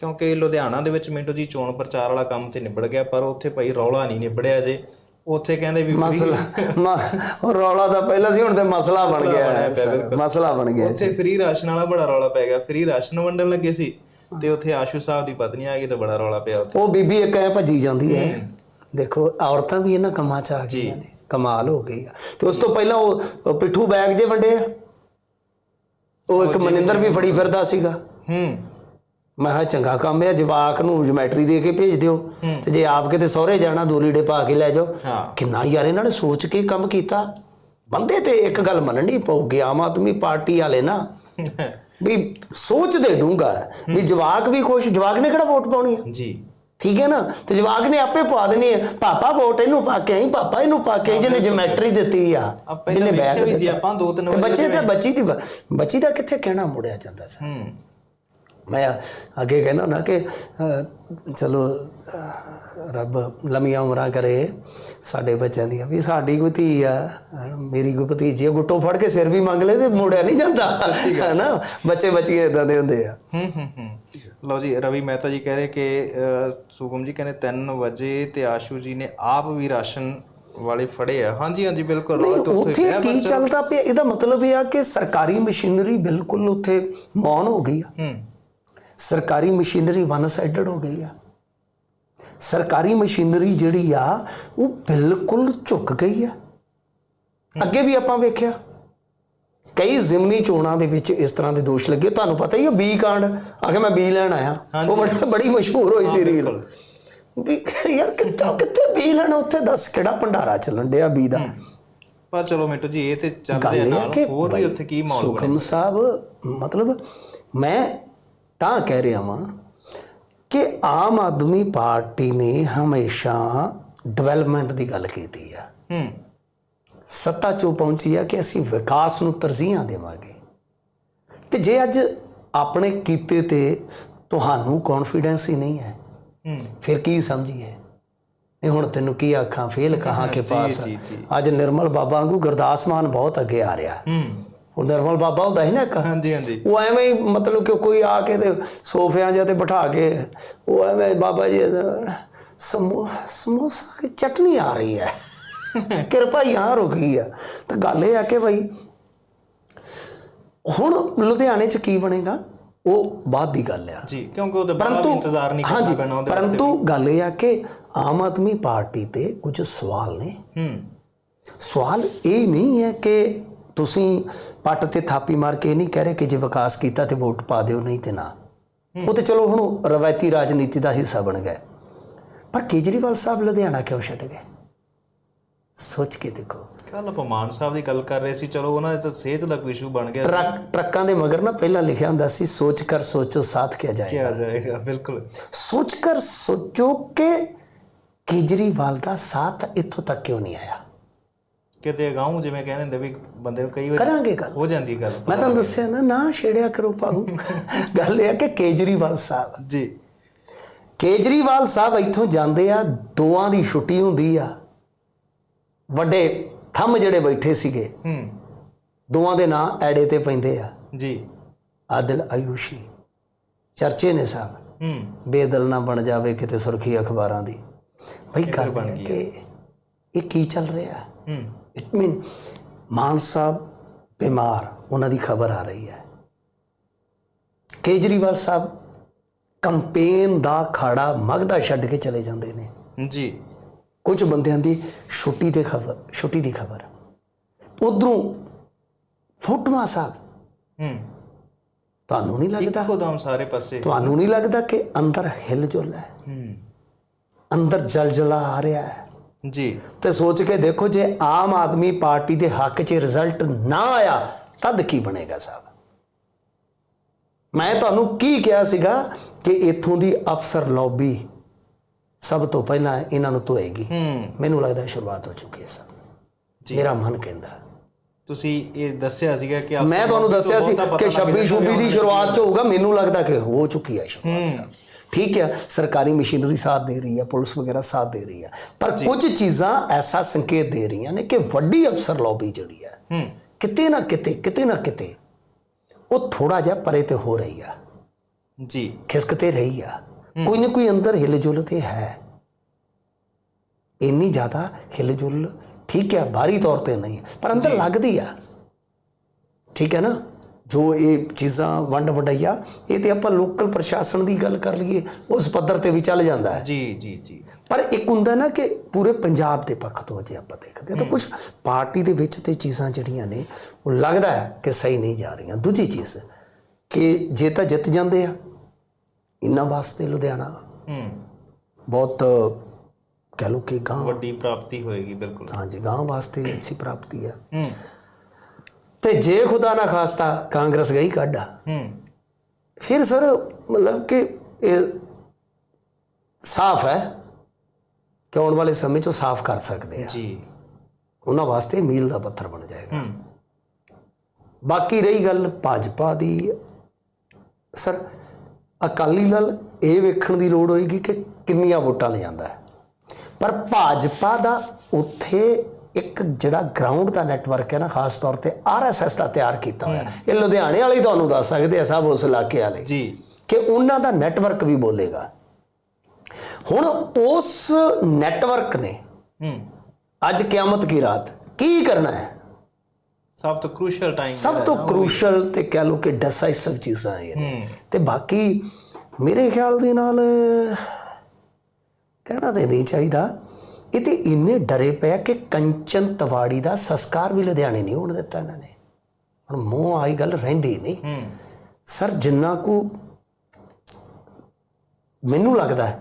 ਕਿਉਂਕਿ ਲੁਧਿਆਣਾ ਦੇ ਵਿੱਚ ਮਿੰਟੂ ਜੀ ਚੋਣ ਪ੍ਰਚਾਰ ਵਾਲਾ ਕੰਮ ਤੇ ਨਿਬੜ ਗਿਆ ਪਰ ਉੱਥੇ ਭਾਈ ਰੌਲਾ ਨਹੀਂ ਨਿਬੜਿਆ ਜੇ। ਉੱਥੇ ਕਹਿੰਦੇ ਵੀ ਮਸਲਾ ਰੌਲਾ ਤਾਂ ਪਹਿਲਾਂ ਸੀ ਹੁਣ ਤੇ ਮਸਲਾ ਬਣ ਗਿਆ। ਮਸਲਾ ਬਣ ਗਿਆ ਉੱਥੇ ਫ੍ਰੀ ਰਾਸ਼ਨ ਵਾਲਾ ਬੜਾ ਰੌਲਾ ਪੈ ਗਿਆ ਫ੍ਰੀ ਰਾਸ਼ਨ ਵੰਡਣ ਲੱਗੇ ਸੀ ਤੇ ਉੱਥੇ ਆਸ਼ੂ ਸਾਹਿਬ ਦੀ ਪਤਨੀ ਆ ਗਈ ਤਾਂ ਬੜਾ ਰੌਲਾ ਪਿਆ ਉੱਥੇ। ਉਹ ਬੀਬੀ ਇੱਕ ਐ ਭੱਜੀ ਜਾਂਦੀ ਹੈ। ਦੇਖੋ ਔਰਤਾਂ ਵੀ ਇਹਨਾਂ ਕੰਮਾਂ 'ਚ ਆ ਗਈਆਂ ਨੇ ਕਮਾਲ ਹੋ ਗਈ ਆ। ਤੇ ਉਸ ਤੋਂ ਪਹਿਲਾਂ ਉਹ ਉਹ ਪਿੱਠੂ ਬੈਗ ਜੇ ਵੰਡੇ ਆ? ਉਹ ਇੱਕ ਮਨਿੰਦਰ ਵੀ ਫੜੀ ਫਿਰਦਾ ਸੀਗਾ। ਹੂੰ। ਮੈਂ ਕਿਹਾ ਚੰਗਾ ਕੰਮ ਹੈ ਜਵਾਕ ਨੂੰ ਜਿਓਮੈਟਰੀ ਦੇ ਕੇ ਭੇਜ ਦਿਓ। ਤੇ ਜੇ ਆਪ ਕਿਤੇ ਸਹੁਰੇ ਜਾਣਾ ਦੋ ਲੀੜੇ ਪਾ ਕੇ ਲੈ ਜਾਓ। ਕਿੰਨਾ ਯਾਰ ਇਹਨਾਂ ਨੇ ਸੋਚ ਕੇ ਕੰਮ ਕੀਤਾ। ਬੰਦੇ ਤੇ ਇੱਕ ਗੱਲ ਮੰਨਣੀ ਪਊਗੀ ਆਮ ਆਦਮੀ ਪਾਰਟੀ ਵਾਲੇ ਨਾ ਵੀ ਸੋਚਦੇ ਡੂੰਗਾ ਵੀ ਜਵਾਕ ਵੀ ਖੁਸ਼ ਜਵਾਕ ਨੇ ਕਿਹੜਾ ਵੋਟ ਪਾਉਣੀ ਹੈ? ਜੀ। ਠੀਕ ਹੈ ਨਾ? ਤੇ ਜਵਾਕ ਨੇ ਆਪੇ ਪਵਾ ਦੇਣੀ ਹੈ। ਪਾਪਾ ਵੋਟ ਇਹਨੂੰ ਪਾ ਕੇ ਆਈ ਪਾਪਾ ਇਹਨੂੰ ਪਾ ਕੇ ਜਿਹਨੇ ਜਿਓਮੈਟਰੀ ਦਿੱਤੀ ਆ ਵੇਖਿਆ ਵੀ ਸੀ ਆਪਾਂ ਦੋ ਤਿੰਨ ਬੱਚੇ ਤਾਂ ਬੱਚੀ ਦੀ ਬੱਚੀ ਦਾ ਕਿੱਥੇ ਕਹਿਣਾ ਮੁੜਿਆ ਜਾਂਦਾ ਸੀ ਹੂੰ। ਮੈਂ ਅੱਗੇ ਕਹਿੰਦਾ ਨਾ ਕਿ ਚਲੋ ਰੱਬ ਲੰਮੀਆਂ ਉਮਰਾਂ ਕਰੇ ਸਾਡੇ ਬੱਚਿਆਂ ਦੀਆਂ। ਵੀ ਸਾਡੀ ਕੋਈ ਧੀ ਆ ਮੇਰੀ ਕੋਈ ਭਤੀਜੀ ਆ ਗੁੱਟੋ ਫੜ ਕੇ ਸਿਰ ਵੀ ਮੰਗ ਲੈ ਤੇ ਮੋੜਿਆ ਨਹੀਂ ਜਾਂਦਾ ਹੈ ਨਾ ਬੱਚੇ ਬੱਚੀਆਂ ਇਦਾਂ ਦੇ ਹੁੰਦੇ ਆ। ਹੂੰ ਹੂੰ ਹੂੰ। ਲਓ ਜੀ ਰਵੀ ਮਹਿਤਾ ਜੀ ਕਹਿ ਰਹੇ ਕਿ ਸੁਗਮ ਜੀ ਕਹਿੰਦੇ 3 ਵਜੇ ਤੇ ਆਸ਼ੂ ਜੀ ਨੇ ਆਪ ਵੀ ਰਾਸ਼ਨ ਵਾਲੇ ਫੜੇ ਆ। ਹਾਂਜੀ ਹਾਂਜੀ ਬਿਲਕੁਲ। ਉੱਥੇ ਕੀ ਚੱਲਦਾ ਪਿਆ ਇਹਦਾ ਮਤਲਬ ਇਹ ਆ ਕਿ ਸਰਕਾਰੀ ਮਸ਼ੀਨਰੀ ਬਿਲਕੁਲ ਉੱਥੇ ਮੌਨ ਹੋ ਗਈ ਆ। ਹੂੰ। ਸਰਕਾਰੀ ਮਸ਼ੀਨਰੀ ਵਨ ਸਾਈਡਡ ਹੋ ਗਈ ਆ। ਸਰਕਾਰੀ ਮਸ਼ੀਨਰੀ ਜਿਹੜੀ ਆ ਉਹ ਬਿਲਕੁਲ ਝੁਕ ਗਈ ਆ। ਅੱਗੇ ਵੀ ਆਪਾਂ ਵੇਖਿਆ। ਕਈ ਜ਼ਿਮਨੀ ਚੋਣਾਂ ਦੇ ਵਿੱਚ ਇਸ ਤਰ੍ਹਾਂ ਦੇ ਦੋਸ਼ ਲੱਗੇ। ਤੁਹਾਨੂੰ ਪਤਾ ਹੀ ਆ ਬੀ ਕਾਂਡ। ਆ ਕੇ ਮੈਂ ਬੀ ਲੈਣ ਆਇਆ। ਉਹ ਬੜੀ ਬੜੀ ਮਸ਼ਹੂਰ ਹੋਈ ਸੀ ਰੀਲ ਵੀ ਯਾਰ ਕਿੱਥੇ ਕਿੱਥੇ ਬੀ ਲੈਣਾ ਉੱਥੇ ਦੱਸ ਕਿਹੜਾ ਭੰਡਾਰਾ ਚੱਲਣ ਡਿਆ ਬੀ ਦਾ। ਪਰ ਚਲੋ ਮਿੰਟੂ ਜੀ ਇਹ ਤੇ ਚੱਲਦੇ ਨਾਲ। ਹੋਰ ਵੀ ਉੱਥੇ ਕੀ ਮਾਹੌਲ ਬਣਿਆ? ਸੁਖਮ ਸਾਹਿਬ ਮਤਲਬ ਮੈਂ ਤਾਂ ਕਹਿ ਰਿਹਾ ਵਾਂ ਕਿ ਆਮ ਆਦਮੀ ਪਾਰਟੀ ਨੇ ਹਮੇਸ਼ਾ ਡਿਵੈਲਪਮੈਂਟ ਦੀ ਗੱਲ ਕੀਤੀ ਆ। ਹੂੰ। ਸੱਤਾ 'ਚੋਂ ਪਹੁੰਚੀ ਆ ਕਿ ਅਸੀਂ ਵਿਕਾਸ ਨੂੰ ਤਰਜੀਹਾਂ ਦੇਵਾਂਗੇ। ਤੇ ਜੇ ਅੱਜ ਆਪਣੇ ਕੀਤੇ ਤੇ ਤੁਹਾਨੂੰ ਕੌਨਫੀਡੈਂਸ ਹੀ ਨਹੀਂ ਹੈ ਹੂੰ। ਫਿਰ ਕੀ ਸਮਝੀਏ? ਨਹੀਂ ਹੁਣ ਤੈਨੂੰ ਕੀ ਆਖਾਂ? ਫੇਲ ਕਹਾਂ ਕੇ ਪਾਸ। ਅੱਜ ਨਿਰਮਲ ਬਾਬਾ ਵਾਂਗੂ ਗੁਰਦਾਸ ਮਾਨ ਬਹੁਤ ਅੱਗੇ ਆ ਰਿਹਾ। ਹੂੰ। ਉਹ ਨਿਰਮਲ ਬਾਬਾ ਹੁੰਦਾ ਸੀ ਨਾ ਇੱਕ? ਹਾਂਜੀ ਹਾਂਜੀ। ਉਹ ਐਵੇਂ ਹੀ ਮਤਲਬ ਕਿ ਕੋਈ ਆ ਕੇ ਤੇ ਸੋਫਿਆਂ ਜਿਹਾ ਤੇ ਬਿਠਾ ਕੇ ਉਹ ਐਵੇਂ ਬਾਬਾ ਜੀ ਸਮੋਸਾ ਦੀ ਚਟਨੀ ਆ ਰਹੀ ਹੈ। ਕਿਰਪਾ ਯਾਰ ਹੋ ਗਈ ਆ। ਤਾਂ ਗੱਲ ਇਹ ਆ ਕਿ ਭਾਈ ਹੁਣ ਲੁਧਿਆਣੇ ਚ ਕੀ ਬਣੇਗਾ? ਉਹ ਬਾਅਦ ਦੀ ਗੱਲ ਆ। ਜੀ ਕਿਉਂਕਿ ਉਹਦੇ ਬਾਅਦ ਇੰਤਜ਼ਾਰ ਨਹੀਂ ਕਰਨਾ ਪੈਣਾ ਉਹਦੇ ਪਰੰਤੂ ਗੱਲ ਇਹ ਆ ਕਿ ਆਮ ਆਦਮੀ ਪਾਰਟੀ ਤੇ ਕੁਝ ਸਵਾਲ ਨੇ। ਹੂੰ। ਸਵਾਲ ਇਹ ਨਹੀਂ ਹੈ ਕਿ ਤੁਸੀਂ ਪੱਟ ਤੇ ਥਾਪੀ ਮਾਰ ਕੇ ਇਹ ਨਹੀਂ ਕਹਿ ਰਹੇ ਕਿ ਜੇ ਵਿਕਾਸ ਕੀਤਾ ਤੇ ਵੋਟ ਪਾ ਦਿਓ ਨਹੀਂ ਤੇ ਨਾ। ਉਹ ਤੇ ਚਲੋ ਹੁਣ ਰਵਾਇਤੀ ਰਾਜਨੀਤੀ ਦਾ ਹਿੱਸਾ ਬਣ ਗਏ। ਪਰ ਕੇਜਰੀਵਾਲ ਸਾਹਿਬ ਲੁਧਿਆਣਾ ਕਿਉਂ ਛੱਡ ਗਏ? ਸੋਚ ਕੇ ਦੇਖੋ। ਕੱਲ ਆਪਾਂ ਮਾਨ ਸਾਹਿਬ ਦੀ ਗੱਲ ਕਰ ਰਹੇ ਸੀ ਚਲੋ ਉਹਨਾਂ ਦੇ ਤਾਂ ਸਿਹਤ ਦਾ ਕੋਈ ਇਸ਼ੂ ਬਣ ਗਿਆ। ਟਰੱਕ ਟਰੱਕਾਂ ਦੇ ਮਗਰ ਨਾ ਪਹਿਲਾਂ ਲਿਖਿਆ ਹੁੰਦਾ ਸੀ ਸੋਚ ਕਰ ਸੋਚੋ ਸਾਥ ਕਿਆ ਜਾਏ ਕੀ ਆ ਜਾਏਗਾ ਬਿਲਕੁਲ। ਸੋਚ ਕਰ ਸੋਚੋ ਕਿ ਕੇਜਰੀਵਾਲ ਦਾ ਸਾਥ ਇੱਥੋਂ ਤੱਕ ਕਿਉਂ ਨਹੀਂ ਆਇਆ? ਕਿਤੇ ਗਾਉਂ ਜਿਵੇਂ ਕਹਿੰਦੇ ਹੁੰਦੇ ਵੀ ਬੰਦੇ ਨੂੰ ਕਈ ਵਾਰ ਕਰਾਂਗੇ ਗੱਲ। ਹੋ ਜਾਂਦੀ ਗੱਲ। ਮੈਂ ਤੁਹਾਨੂੰ ਦੱਸਿਆ ਨਾ ਨਾ ਛੇੜਿਆ ਕਰੋ ਪਾਉ ਗੱਲ ਇਹ ਹੈ ਕਿ ਕੇਜਰੀਵਾਲ ਸਾਹਿਬ। ਜੀ। ਕੇਜਰੀਵਾਲ ਸਾਹਿਬ ਇੱਥੋਂ ਜਾਂਦੇ ਆ ਦੋਆਂ ਦੀ ਛੁੱਟੀ ਹੁੰਦੀ ਆ। ਵੱਡੇ ਥੰਮ ਜਿਹੜੇ ਬੈਠੇ ਸੀਗੇ ਹੂੰ। ਦੋਆਂ ਦੇ ਨਾਂ ਐੜੇ ਤੇ ਪੈਂਦੇ ਆ। ਜੀ। ਆਦਿਲ ਆਯੂਸ਼ੀ। ਚਰਚੇ ਨੇ ਸਾਹਿਬ। ਹੂੰ। ਬੇਦਲ ਨਾ ਬਣ ਜਾਵੇ ਕਿਤੇ ਸੁਰਖੀ ਅਖਬਾਰਾਂ ਦੀ। ਬਈ ਗੱਲ ਬਣ ਗਈ ਕਿ ਇਹ ਕੀ ਚੱਲ ਰਿਹਾ? ਹੂੰ। ਇਟ ਮੀਨ ਮਾਨ ਸਾਹਿਬ ਬਿਮਾਰ ਉਹਨਾਂ ਦੀ ਖਬਰ ਆ ਰਹੀ ਹੈ। ਕੇਜਰੀਵਾਲ ਸਾਹਿਬ ਕੰਪੇਨ ਦਾ ਖਾੜਾ ਮਗਦਾ ਛੱਡ ਕੇ ਚਲੇ ਜਾਂਦੇ ਨੇ। ਜੀ। ਕੁਝ ਬੰਦਿਆਂ ਦੀ ਛੁੱਟੀ ਤੇ ਖਬਰ ਛੁੱਟੀ ਦੀ ਖਬਰ। ਉਧਰੋਂ ਫੋਟੋਆਂ ਸਾਹਿਬ। ਹੂੰ। ਤੁਹਾਨੂੰ ਨਹੀਂ ਲੱਗਦਾ? ਇੱਕੋ ਦਮ ਸਾਰੇ ਪਾਸੇ। ਤੁਹਾਨੂੰ ਨਹੀਂ ਲੱਗਦਾ ਕਿ ਅੰਦਰ ਹਿਲਜੁਲ ਹੈ? ਹੂੰ। ਅੰਦਰ ਜਲਜਲਾ ਆ ਰਿਹਾ ਹੈ? ਜੀ। ਤੇ ਸੋਚ ਕੇ ਦੇਖੋ ਜੇ ਆਮ ਆਦਮੀ ਪਾਰਟੀ ਦੇ ਹੱਕ 'ਚ ਰਿਜ਼ਲਟ ਨਾ ਆਇਆ ਤਦ ਕੀ ਬਣੇਗਾ ਸਾਹਿਬ? ਮੈਂ ਤੁਹਾਨੂੰ ਕੀ ਕਿਹਾ ਸੀਗਾ ਕਿ ਇੱਥੋਂ ਦੀ ਅਫਸਰ ਲੌਬੀ ਸਭ ਤੋਂ ਪਹਿਲਾਂ ਇਹਨਾਂ ਨੂੰ ਧੋਏਗੀ। ਮੈਨੂੰ ਲੱਗਦਾ ਸ਼ੁਰੂਆਤ ਹੋ ਚੁੱਕੀ ਹੈ ਸਭ ਮੇਰਾ ਮਨ ਕਹਿੰਦਾ ਤੁਸੀਂ ਇਹ ਦੱਸਿਆ ਸੀਗਾ ਕਿ ਮੈਂ ਤੁਹਾਨੂੰ ਦੱਸਿਆ ਸੀ ਕਿ ਲੱਗ 26 ਜਾਂਦਾ 26 ਦੀ ਸ਼ੁਰੂਆਤ 'ਚ ਹੋਊਗਾ ਮੈਨੂੰ ਲੱਗਦਾ ਕਿ ਹੋ ਚੁੱਕੀ ਹੈ ਸ਼ੁਰੂਆਤ ਸਾਹਿਬ ਠੀਕ ਹੈ ਸਰਕਾਰੀ ਮਸ਼ੀਨਰੀ ਸਾਥ ਦੇ ਰਹੀ ਹੈ ਪੁਲਿਸ ਵਗੈਰਾ ਸਾਥ ਦੇ ਰਹੀ ਹੈ। ਪਰ ਕੁਝ ਚੀਜ਼ਾਂ ਐਸਾ ਸੰਕੇਤ ਦੇ ਰਹੀਆਂ ਨੇ ਕਿ ਵੱਡੀ ਅਫਸਰ ਲੌਬੀ ਜਿਹੜੀ ਹੈ ਕਿਤੇ ਨਾ ਕਿਤੇ ਕਿਤੇ ਨਾ ਕਿਤੇ ਉਹ ਥੋੜਾ ਜਿਹਾ ਪਰੇ ਤੇ ਹੋ ਰਹੀ ਆ ਜੀ। ਖਿਸਕ ਤੇ ਰਹੀ ਆ ਕੋਈ ਨਾ ਕੋਈ ਅੰਦਰ ਹਿਲਜੁਲ ਤੇ ਹੈ। ਇੰਨੀ ਜ਼ਿਆਦਾ ਹਿਲਜੁਲ ਠੀਕ ਹੈ ਬਾਹਰੀ ਤੌਰ ਤੇ ਨਹੀਂ ਪਰ ਅੰਦਰ ਲੱਗਦੀ ਆ ਠੀਕ ਹੈ ਨਾ? ਜੋ ਇਹ ਚੀਜ਼ਾਂ ਵੰਡ ਵੰਡਈਆ ਇਹ ਤੇ ਆਪਾਂ ਲੋਕਲ ਪ੍ਰਸ਼ਾਸਨ ਦੀ ਗੱਲ ਕਰ ਲਈਏ ਉਸ ਪੱਧਰ ਤੇ ਵੀ ਚੱਲ ਜਾਂਦਾ ਹੈ। ਜੀ ਜੀ ਜੀ। ਪਰ ਇੱਕ ਹੁੰਦਾ ਨਾ ਕਿ ਪੂਰੇ ਪੰਜਾਬ ਦੇ ਪੱਖ ਤੋਂ ਜੇ ਆਪਾਂ ਦੇਖਦੇ ਤਾਂ ਕੁਝ ਪਾਰਟੀ ਦੇ ਵਿੱਚ ਤੇ ਚੀਜ਼ਾਂ ਜਿਹੜੀਆਂ ਨੇ ਉਹ ਲੱਗਦਾ ਹੈ ਕਿ ਸਹੀ ਨਹੀਂ ਜਾ ਰਹੀਆਂ। ਦੂਜੀ ਚੀਜ਼ ਕਿ ਜੇ ਤਾਂ ਜਿੱਤ ਜਾਂਦੇ ਆ ਇਹਨਾਂ ਵਾਸਤੇ ਲੁਧਿਆਣਾ ਹੂੰ। ਬਹੁਤ ਕਹਿ ਲਓ ਕਿ ਗਾਂ ਵੱਡੀ ਪ੍ਰਾਪਤੀ ਹੋਏਗੀ ਬਿਲਕੁਲ। ਹਾਂਜੀ ਗਾਂ ਵਾਸਤੇ ਅੱਛੀ ਪ੍ਰਾਪਤੀ ਆ। ਹੂੰ। ਤੇ ਜੇ ਖੁਦਾ ਨਾ ਖਾਸਤਾ ਕਾਂਗਰਸ ਗਈ ਕੱਢਾ ਹੂੰ। ਫਿਰ ਸਰ ਮਤਲਬ ਕਿ ਇਹ ਸਾਫ਼ ਹੈ ਕਿ ਆਉਣ ਵਾਲੇ ਸਮੇਂ 'ਚ ਉਹ ਸਾਫ਼ ਕਰ ਸਕਦੇ ਆ। ਜੀ। ਉਹਨਾਂ ਵਾਸਤੇ ਮੀਲ ਦਾ ਪੱਥਰ ਬਣ ਜਾਏਗਾ। ਹੂੰ। ਬਾਕੀ ਰਹੀ ਗੱਲ ਭਾਜਪਾ ਦੀ। ਸਰ ਅਕਾਲੀ ਦਲ ਇਹ ਵੇਖਣ ਦੀ ਲੋੜ ਹੋਏਗੀ ਕਿ ਕਿੰਨੀਆਂ ਵੋਟਾਂ ਲੈ ਜਾਂਦਾ ਹੈ। ਪਰ ਭਾਜਪਾ ਦਾ ਉੱਥੇ ਇੱਕ ਜਿਹੜਾ ਗਰਾਊਂਡ ਦਾ ਨੈਟਵਰਕ ਹੈ ਨਾ ਖਾਸ ਤੌਰ ਤੇ ਆਰਐਸਐਸ ਦਾ ਤਿਆਰ ਕੀਤਾ ਹੋਇਆ। ਇਹ ਲੁਧਿਆਣੇ ਵਾਲੇ ਤੁਹਾਨੂੰ ਦੱਸ ਸਕਦੇ ਆ ਸਭ ਉਸ ਇਲਾਕੇ ਵਾਲੇ। ਜੀ। ਕਿ ਉਹਨਾਂ ਦਾ ਨੈਟਵਰਕ ਵੀ ਬੋਲੇਗਾ। ਹੁਣ ਉਸ ਨੈਟਵਰਕ ਨੇ ਹੂੰ। ਅੱਜ ਕਿਆਮਤ ਕੀ ਰਾਤ? ਕੀ ਕਰਨਾ ਹੈ? ਸਭ ਤੋਂ ਕ੍ਰੂਸ਼ੀਅਲ ਟਾਈਮ ਸਭ ਤੋਂ ਕ੍ਰੂਸ਼ਲ ਤੇ ਕਹਿ ਲਓ ਕਿ ਡਿਸਾਈਸਿਵ ਚੀਜ਼ਾਂ ਇਹ ਨੇ। ਤੇ ਬਾਕੀ ਮੇਰੇ ਖਿਆਲ ਦੇ ਨਾਲ ਕਹਿਣਾ ਤੇ ਨਹੀਂ ਚਾਹੀਦਾ। ਇਹ ਤੇ ਇੰਨੇ ਡਰੇ ਪਏ ਕਿ ਕੰਚਨ ਤਵਾੜੀ ਦਾ ਸੰਸਕਾਰ ਵੀ ਲੁਧਿਆਣੇ ਨਹੀਂ ਹੋਣ ਦਿੱਤਾ ਇਹਨਾਂ ਨੇ। ਹੁਣ ਮੂੰਹ ਆਈ ਗੱਲ ਰਹਿੰਦੀ ਨਹੀਂ। ਸਰ ਜਿੰਨਾ ਕੁ ਮੈਨੂੰ ਲੱਗਦਾ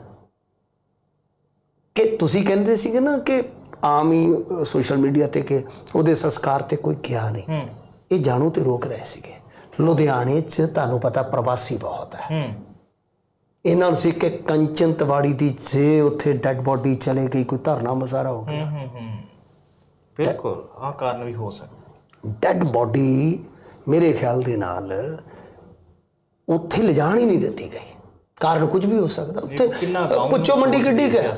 ਕਿ ਤੁਸੀਂ ਕਹਿੰਦੇ ਸੀਗੇ ਨਾ ਕਿ ਆਮ ਹੀ ਸੋਸ਼ਲ ਮੀਡੀਆ ਤੇ ਕਿ ਉਹਦੇ ਸੰਸਕਾਰ ਤੇ ਕੋਈ ਗਿਆ ਨਹੀਂ। ਇਹ ਜਾਣੂ ਤੇ ਰੋਕ ਰਹੇ ਸੀਗੇ। ਲੁਧਿਆਣੇ 'ਚ ਤੁਹਾਨੂੰ ਪਤਾ ਪ੍ਰਵਾਸੀ ਬਹੁਤ ਹੂੰ। ਇਹਨਾਂ ਨੂੰ ਸੀ ਕਿ ਕੰਚਨ ਤਵਾੜੀ ਦੀ ਜੇ ਉੱਥੇ ਡੈੱਡ ਬੋਡੀ ਚਲੇ ਗਈ ਕੋਈ ਧਰਨਾ ਮਜ਼ਾਰਾ ਹੋ ਗਿਆ। ਹੂੰ ਹੂੰ ਬਿਲਕੁਲ ਆਹ ਕਾਰਨ ਵੀ ਹੋ ਸਕਦਾ। ਡੈੱਡ ਬੋਡੀ ਮੇਰੇ ਖਿਆਲ ਦੇ ਨਾਲ ਉੱਥੇ ਲਿਜਾਣ ਹੀ ਨਹੀਂ ਦਿੱਤੀ ਗਈ। ਕਾਰਨ ਕੁਝ ਵੀ ਹੋ ਸਕਦਾ। ਉੱਥੇ ਪੁੱਛੋ ਮੰਡੀ ਕਿੱਡੀ ਕੁ ਹੈ। ਹੈ।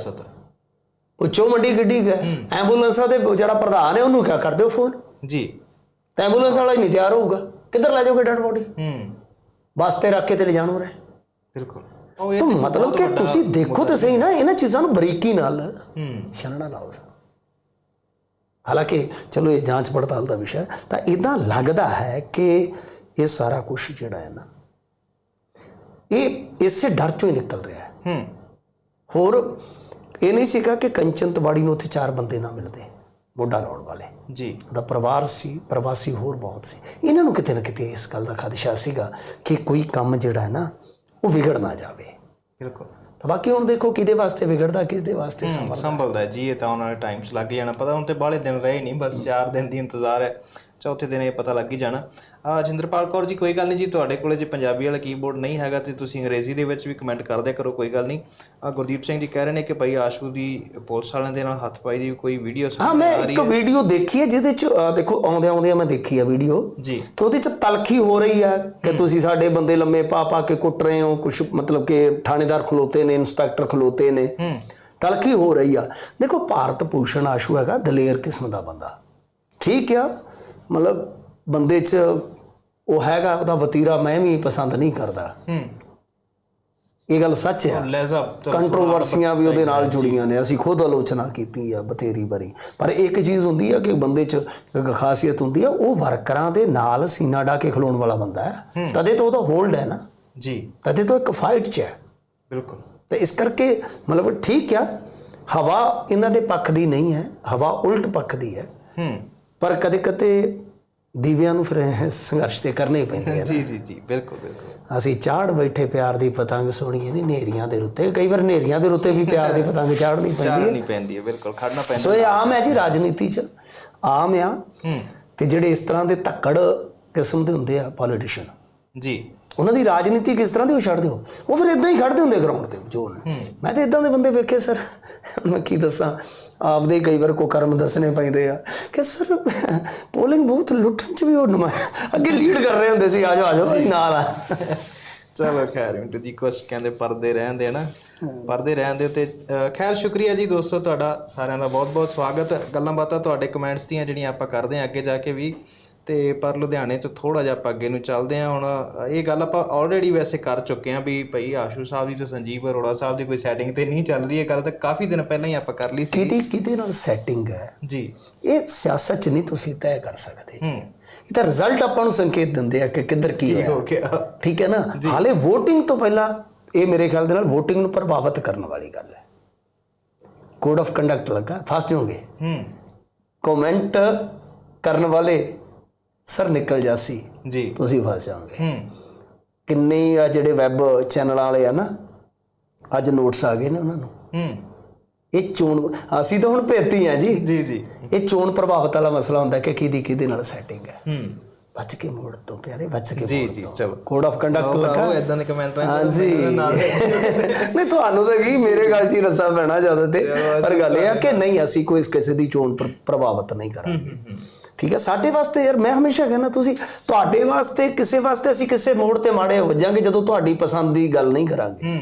ਪੁੱਛੋ ਮੰਡੀ ਕਿੱਡੀ ਕੁ ਹੈ। ਐਂਬੂਲੈਂਸਾਂ ਦੇ ਜਿਹੜਾ ਪ੍ਰਧਾਨ ਹੈ ਉਹਨੂੰ ਕਿਆ ਕਰ ਦਿਓ ਫੋਨ? ਜੀ। ਤਾਂ ਐਂਬੂਲੈਂਸ ਵਾਲਾ ਹੀ ਨਹੀਂ ਤਿਆਰ ਹੋਊਗਾ। ਕਿੱਧਰ ਲੈ ਜਾਓਗੇ ਡੈਡ ਬੋਡੀ ਹੂੰ। ਬੱਸ ਤੇ ਰੱਖ ਕੇ ਤੇ ਲਿਜਾਣੋ ਰਹੇ ਬਿਲਕੁਲ। ਉਹ ਇਹ ਤਾਂ ਮਤਲਬ ਕਿ ਤੁਸੀਂ ਦੇਖੋ ਤੇ ਸਹੀ ਨਾ ਇਹਨਾਂ ਚੀਜ਼ਾਂ ਨੂੰ ਬਰੀਕੀ ਨਾਲ ਹੂੰ। ਛਾਨਣਾ ਲਾਓ ਹਾਲਾਂਕਿ ਚਲੋ ਇਹ ਜਾਂਚ ਪੜਤਾਲ ਦਾ ਵਿਸ਼ਾ ਤਾਂ ਇਦਾਂ ਲੱਗਦਾ ਹੈ ਕਿ ਇਹ ਸਾਰਾ ਕੁਝ ਜਿਹੜਾ ਹੈ ਨਾ ਇਹ ਇਸੇ ਡਰ ਚੋਂ ਹੀ ਨਿਕਲ ਰਿਹਾ ਹੈ। ਹੂੰ। ਹੋਰ ਇਹ ਨਹੀਂ ਸੀਗਾ ਕਿ ਕੰਚਨ ਤਵਾੜੀ ਨੂੰ ਉੱਥੇ ਚਾਰ ਬੰਦੇ ਨਾ ਮਿਲਦੇ ਮੋਢਾ ਲਾਉਣ ਵਾਲੇ। ਜੀ। ਉਹਦਾ ਪਰਿਵਾਰ ਸੀ ਪ੍ਰਵਾਸੀ ਹੋਰ ਬਹੁਤ ਸੀ। ਇਹਨਾਂ ਨੂੰ ਕਿਤੇ ਨਾ ਕਿਤੇ ਇਸ ਗੱਲ ਦਾ ਖਦਸ਼ਾ ਸੀਗਾ ਕਿ ਕੋਈ ਕੰਮ ਜਿਹੜਾ ਹੈ ਨਾ ਉਹ ਵਿਗੜ ਨਾ ਜਾਵੇ। ਬਿਲਕੁਲ। ਤਾਂ ਬਾਕੀ ਹੁਣ ਦੇਖੋ ਕਿਹਦੇ ਵਾਸਤੇ ਵਿਗੜਦਾ ਕਿਹਦੇ ਵਾਸਤੇ ਸੰਭਲਦਾ। ਜੀ ਇਹ ਤਾਂ ਉਹਨਾਂ ਦੇ ਟਾਈਮਸ ਲੱਗ ਜਾਣਾ। ਪਤਾ ਹੁਣ ਤੇ ਬਾਹਲੇ ਦਿਨ ਰਹੇ ਨਹੀਂ ਬਸ 4 ਦਿਨ ਦੀ ਇੰਤਜ਼ਾਰ ਹੈ। ਚੌਥੇ ਦਿਨ ਇਹ ਪਤਾ ਲੱਗ ਹੀ ਜਾਣਾ। ਜਿੰਦਰਪਾਲ ਕੌਰ ਜੀ ਕੋਈ ਗੱਲ ਨਹੀਂ ਜੀ ਤੁਹਾਡੇ ਕੋਲੇ ਜੇ ਪੰਜਾਬੀ ਵਾਲਾ ਕੀਬੋਰਡ ਨਹੀਂ ਹੈਗਾ ਤੇ ਤੁਸੀਂ ਅੰਗਰੇਜ਼ੀ ਦੇ ਵਿੱਚ ਵੀ ਕਮੈਂਟ ਕਰਦੇ ਕਰੋ ਕੋਈ ਗੱਲ ਨਹੀਂ। ਆ ਗੁਰਦੀਪ ਸਿੰਘ ਜੀ ਕਹਿ ਰਹੇ ਨੇ ਕਿ ਭਾਈ ਆਸ਼ੂ ਦੀ ਪੁਲਿਸ ਵਾਲਿਆਂ ਦੇ ਨਾਲ ਹੱਥ ਪਾਈ ਦੀ ਕੋਈ ਵੀਡੀਓ ਹਾਂ ਮੈਂ ਇੱਕ ਵੀਡੀਓ ਦੇਖੀ ਹੈ ਜਿਹਦੇ ਚ ਦੇਖੋ ਆਉਂਦੇ ਆਉਂਦੇ ਮੈਂ ਦੇਖੀ ਆ ਵੀਡੀਓ ਜੀ। ਕਿ ਉਹਦੇ ਚ ਤਲਖੀ ਹੋ ਰਹੀ ਹੈ ਕਿ ਤੁਸੀਂ ਸਾਡੇ ਬੰਦੇ ਲੰਮੇ ਪਾ ਪਾ ਕੇ ਕੁੱਟ ਰਹੇ ਹੋ ਕੁਝ ਮਤਲਬ ਕਿ ਥਾਣੇਦਾਰ ਖਲੋਤੇ ਨੇ ਇਨਸਪੈਕਟਰ ਖਲੋਤੇ ਨੇ। ਹੂੰ। ਤਲਖੀ ਹੋ ਰਹੀ ਆ। ਦੇਖੋ ਭਾਰਤ ਭੂਸ਼ਣ ਆਸ਼ੂ ਹੈਗਾ ਦਲੇਰ ਕਿਸਮ ਦਾ ਬੰਦਾ। ਠੀਕ ਆ? ਮਤਲਬ ਬੰਦੇ 'ਚ ਉਹ ਹੈਗਾ ਉਹਦਾ ਵਤੀਰਾ ਮੈਂ ਵੀ ਪਸੰਦ ਨਹੀਂ ਕਰਦਾ। ਹੂੰ। ਇਹ ਗੱਲ ਸੱਚ ਹੈ। ਕੰਟਰੋਵਰਸੀਆਂ ਵੀ ਉਹਦੇ ਨਾਲ ਜੁੜੀਆਂ ਨੇ। ਅਸੀਂ ਖੁਦ ਆਲੋਚਨਾ ਕੀਤੀ ਆ ਬਤੇਰੀ ਵਾਰੀ। ਪਰ ਇੱਕ ਚੀਜ਼ ਹੁੰਦੀ ਆ ਕਿ ਬੰਦੇ 'ਚ ਇੱਕ ਖਾਸੀਅਤ ਹੁੰਦੀ ਆ ਉਹ ਵਰਕਰਾਂ ਦੇ ਨਾਲ ਸੀਨਾ ਡਾ ਕੇ ਖਲੋਣ ਵਾਲਾ ਬੰਦਾ ਹੈ। ਤਦੇ ਤਾਂ ਉਹਦਾ ਹੋਲਡ ਹੈ ਨਾ। ਜੀ। ਤਦੇ ਤਾਂ ਇੱਕ ਫਾਈਟ 'ਚ ਹੈ। ਬਿਲਕੁਲ। ਤੇ ਇਸ ਕਰਕੇ ਮਤਲਬ ਠੀਕ ਆ ਹਵਾ ਇਹਨਾਂ ਦੇ ਪੱਖ ਦੀ ਨਹੀਂ ਹੈ। ਹਵਾ ਉਲਟ ਪੱਖ ਦੀ ਹੈ। ਹੂੰ। ਪਰ ਕਦੇ ਕਦੇ ਦੀਵਿਆਂ ਨੂੰ ਫਿਰ ਸੰਘਰਸ਼ ਤੇ ਕਰਨੇ ਪੈਂਦੇ ਆ ਜੀ ਜੀ ਜੀ ਬਿਲਕੁਲ ਬਿਲਕੁਲ। ਅਸੀਂ ਚਾੜ ਬੈਠੇ ਪਿਆਰ ਦੀ ਪਤੰਗ ਸੋਣੀਏ ਨਹੀਂ ਨੇਰੀਆਂ ਦੇ ਉੱਤੇ ਕਈ ਵਾਰ ਨੇਰੀਆਂ ਦੇ ਉੱਤੇ ਵੀ ਪਿਆਰ ਦੀ ਪਤੰਗ ਚਾੜਨੀ ਪੈਂਦੀ ਹੈ। ਨਹੀਂ ਪੈਂਦੀ ਹੈ ਬਿਲਕੁਲ ਖੜਨਾ ਪੈਂਦਾ ਸੋ ਇਹ ਆਮ ਹੈ ਜੀ ਰਾਜਨੀਤੀ 'ਚ। ਆਮ ਆ। ਤੇ ਜਿਹੜੇ ਇਸ ਤਰ੍ਹਾਂ ਦੇ ਧੱਕੜ ਕਿਸਮ ਦੇ ਹੁੰਦੇ ਆ ਪੋਲੀਟੀਸ਼ੀਅਨ ਜੀ। ਉਹਨਾਂ ਦੀ ਰਾਜਨੀਤੀ ਕਿਸ ਤਰ੍ਹਾਂ ਦੀ ਉਹ ਛੱਡ ਦਿਓ ਉਹ ਫਿਰ ਇਦਾਂ ਹੀ ਖੜਦੇ ਹੁੰਦੇ ਗਰਾਊਂਡ ਤੇ ਜੋ ਮੈਂ ਤਾਂ ਇਦਾਂ ਦੇ ਬੰਦੇ ਵੇਖੇ ਸਰ ਮੈਂ ਕੀ ਦੱਸਾਂ? ਆਪਦੇ ਕਈ ਵਾਰ ਕੋ ਕਰਮ ਦੱਸਣੇ ਪੈਂਦੇ ਆ। ਕਿ ਸਰ ਪੋਲਿੰਗ ਬੂਥ ਲੁੱਟਣ ਚ ਵੀ ਉਹ ਨੁਮਾ ਅੱਗੇ ਲੀਡ ਕਰ ਰਹੇ ਹੁੰਦੇ ਸੀ ਆਜੋ ਆਜੋ ਅਸੀਂ ਨਾਲ ਆ। ਚਲੋ ਖੈਰ ਮਿੰਟੂ ਜੀ ਕੁਛ ਕਹਿੰਦੇ ਪਰਦੇ ਰਹਿੰਦੇ ਨਾ। ਪਰਦੇ ਰਹਿੰਦੇ ਤੇ ਖੈਰ ਸ਼ੁਕਰੀਆ ਜੀ ਦੋਸਤੋ ਤੁਹਾਡਾ ਸਾਰਿਆਂ ਦਾ ਬਹੁਤ ਬਹੁਤ ਸਵਾਗਤ। ਗੱਲਾਂ ਬਾਤਾਂ ਤੁਹਾਡੇ ਕਮੈਂਟਸ ਦੀਆਂ ਜਿਹੜੀਆਂ ਆਪਾਂ ਕਰਦੇ ਆ ਅੱਗੇ ਜਾ ਕੇ ਵੀ। ਤੇ ਪਰ ਲੁਧਿਆਣੇ ਤੋਂ ਥੋੜਾ ਜਿਹਾ ਆਪਾਂ ਅੱਗੇ ਨੂੰ ਚੱਲਦੇ ਹਾਂ ਹੁਣ ਇਹ ਗੱਲ ਆਪਾਂ ਆਲਰੇਡੀ ਵੈਸੇ ਕਰ ਚੁੱਕੇ ਹਾਂ ਵੀ ਭਈ ਆਸ਼ੂ ਸਾਹਿਬ ਦੀ ਤੇ ਸੰਜੀਵ ਅਰੋੜਾ ਸਾਹਿਬ ਦੀ ਕੋਈ ਸੈਟਿੰਗ ਤੇ ਨਹੀਂ ਚੱਲ ਰਹੀ ਇਹ ਗੱਲ ਤਾਂ ਕਾਫੀ ਦਿਨ ਪਹਿਲਾਂ ਹੀ ਆਪਾਂ ਕਰ ਲਈ ਸੀ। ਕਿਹਦੀ ਕਿਹਦੇ ਨਾਲ ਸੈਟਿੰਗ ਹੈ? ਜੀ। ਇਹ ਸਿਆਸਤ 'ਚ ਨਹੀਂ ਤੁਸੀਂ ਤੈਅ ਕਰ ਸਕਦੇ। ਹੂੰ। ਇਹ ਤਾਂ ਰਿਜ਼ਲਟ ਆਪਾਂ ਨੂੰ ਸੰਕੇਤ ਦਿੰਦੇ ਆ ਕਿ ਕਿੱਧਰ ਕੀ ਹੋਇਆ। ਹੋ ਗਿਆ। ਠੀਕ ਹੈ ਨਾ? ਹਾਲੇ VOTING ਤੋਂ ਪਹਿਲਾਂ ਇਹ ਮੇਰੇ ਖਿਆਲ ਦੇ ਨਾਲ VOTING ਨੂੰ ਪ੍ਰਭਾਵਿਤ ਕਰਨ ਵਾਲੀ ਗੱਲ ਹੈ। ਕੋਡ ਆਫ ਕੰਡਕਟ ਲੱਗਾ। ਫਸਟ ਹੋਗੇ ਹੂੰ। ਕਮੈਂਟ ਕਰਨ ਵਾਲੇ ਸਰ ਨਿਕਲ ਜਾਸੀ ਜੀ। ਤੁਸੀਂ ਫਸ ਜਾਓਗੇ। ਹੂੰ। ਕਿੰਨੇ ਆ ਜਿਹੜੇ ਵੈਬ ਚੈਨਲ ਵਾਲੇ ਆ ਨਾ ਅੱਜ ਨੋਟਸ ਆ ਗਏ ਨੇ ਉਹਨਾਂ ਨੂੰ। ਹੂੰ। ਇਹ ਚੋਣ ਅਸੀਂ ਤਾਂ ਹੁਣ ਭੇਤੀ ਆ ਜੀ। ਜੀ ਜੀ। ਇਹ ਚੋਣ ਪ੍ਰਭਾਵਿਤ ਵਾਲਾ ਮਸਲਾ ਹੁੰਦਾ ਕਿ ਕਿਹਦੀ ਕਿਹਦੇ ਨਾਲ ਸੈਟਿੰਗ ਹੈ। ਹੂੰ। ਬਚ ਕੇ ਮੋੜ ਤੋਂ ਪਿਆਰੇ ਬਚ ਕੇ ਜੀ ਜੀ ਚਲੋ। ਕੋਡ ਆਫ ਕੰਡਕਟ ਲੱਗਾ ਉਹ ਇਦਾਂ ਦੇ ਕਮੈਂਟ ਆਏ ਹਾਂਜੀ। ਨਹੀਂ ਤੁਹਾਨੂੰ ਤਾਂ ਕੀ ਮੇਰੇ ਗੱਲ 'ਚ ਹੀ ਰੱਸਾ ਪੈਣਾ ਜ਼ਿਆਦਾ ਤੇ। ਪਰ ਗੱਲ ਇਹ ਆ ਕਿ ਨਹੀਂ ਅਸੀਂ ਕੋਈ ਕਿਸੇ ਦੀ ਚੋਣ ਪ੍ਰ- ਪ੍ਰਭਾਵਿਤ ਨਹੀਂ ਕਰਾਂਗੇ। ਠੀਕ ਹੈ? ਸਾਡੇ ਵਾਸਤੇ ਯਾਰ, ਮੈਂ ਹਮੇਸ਼ਾ ਕਹਿੰਦਾ ਤੁਸੀਂ, ਤੁਹਾਡੇ ਵਾਸਤੇ, ਕਿਸੇ ਵਾਸਤੇ ਅਸੀਂ ਕਿਸੇ ਮੋੜ ਤੇ ਮਾੜੇ ਹੋ ਜਾਾਂਗੇ ਜਦੋਂ ਤੁਹਾਡੀ ਪਸੰਦ ਦੀ ਗੱਲ ਨਹੀਂ ਕਰਾਂਗੇ।